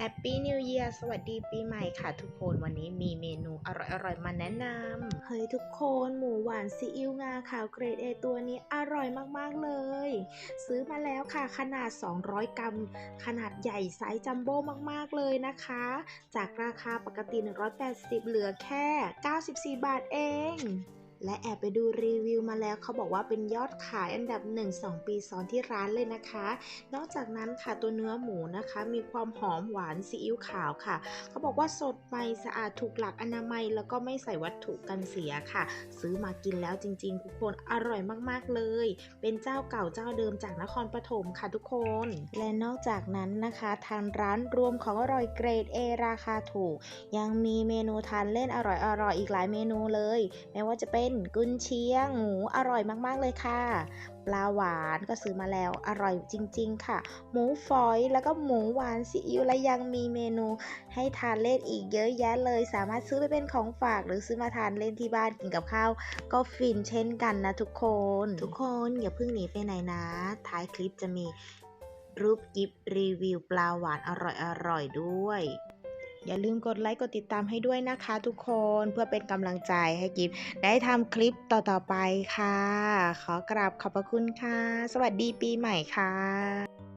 Happy New Year สวัสดีปีใหม่ค่ะทุกคนวันนี้มีเมนูอร่อยๆ มาแนะนำเฮ้ยทุกคนหมูหวานซีอิ๊วงาขาวเกรด A ตัวนี้อร่อยมากๆเลย ซื้อมาแล้วค่ะขนาด 200 กรัม ขนาดใหญ่ไซส์จัมโบ้มากๆเลยนะคะ จากราคาปกติ 180 เหลือแค่ 94 บาทเอง และแอบไปดูรีวิวมาแล้วเขาบอกว่าเป็นยอดขายอันดับ 1-2 ปีซ้อนที่ร้านเลยนะคะ นอกจากนั้นค่ะตัวเนื้อหมูนะคะ มีความหอมหวานซีอิ๊วขาวค่ะ เขาบอกว่าสดใหม่สะอาดถูกหลักอนามัย แล้วก็ไม่ใส่วัตถุกันเสียค่ะ ซื้อมากินแล้วจริงๆ ทุกคนอร่อยมากๆเลย เป็นเจ้าเก่าเจ้าเดิมจากนครปฐมค่ะทุกคน และนอกจากนั้นนะคะทางร้านรวมของอร่อยเกรด A ราคาถูก ยังมีเมนูทานเล่นอร่อยๆอีกหลายเมนูเลย ไม่ว่าจะเป็นกุนเชียงหมูอร่อยมากๆเลยค่ะ ปลาหวานก็ซื้อมาแล้วอร่อยจริง ๆ ค่ะ หมูฝอยแล้วก็หมูหวานซีอิ๊วและยังมีเมนู ให้ทานเล่นอีกเยอะแยะเลย สามารถซื้อไปเป็นของฝากหรือซื้อมาทานเล่นที่บ้านกินกับข้าว ก็ฟินเช่นกันนะทุกคน ทุกคนอย่าเพิ่งหนีไปไหนนะ ท้ายคลิปจะมีรูปกิฟรีวิวปลาหวานอร่อยๆด้วย อย่าลืมกดไลค์กดติดตามให้ด้วยนะคะทุกคนเพื่อเป็นกำลังใจให้กิฟได้ทำคลิปต่อๆไปค่ะ ขอกราบขอบพระคุณค่ะ สวัสดีปีใหม่ค่ะ